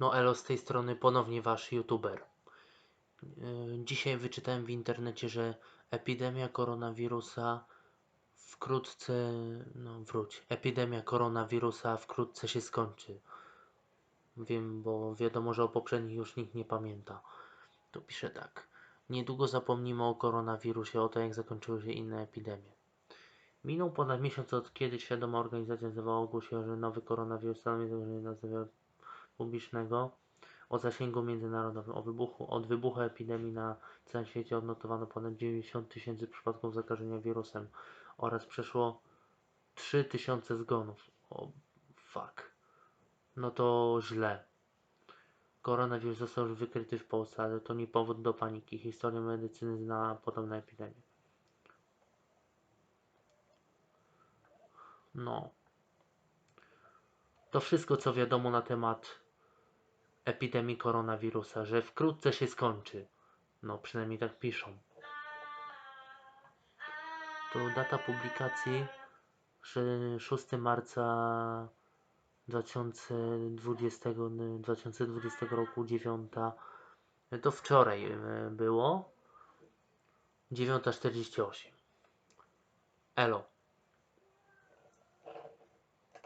No elo, z tej strony ponownie wasz youtuber. Yy, Dzisiaj wyczytałem w internecie, że epidemia koronawirusa wkrótce, no wróć, epidemia koronawirusa wkrótce się skończy. Wiem, bo wiadomo, że o poprzednich już nikt nie pamięta. Tu pisze tak. Niedługo zapomnimy o koronawirusie, o to jak zakończyły się inne epidemie. Minął ponad miesiąc od kiedy świadoma organizacja zdrowia ogłosiła, że nowy koronawirus stanowi zdrowia publicznego o zasięgu międzynarodowym. O wybuchu, od wybuchu epidemii na całym świecie odnotowano ponad 90 tysięcy przypadków zakażenia wirusem oraz przeszło 3 tysiące zgonów. O, fuck. No to źle. Koronawirus został już wykryty w Polsce, ale to nie powód do paniki. Historia medycyny znała podobne epidemie. No. To wszystko, co wiadomo na temat epidemii koronawirusa, że wkrótce się skończy. No, przynajmniej tak piszą. To data publikacji sze- 6 marca 2020, n- 2020 roku 9. To wczoraj e, było. 9.48. Elo.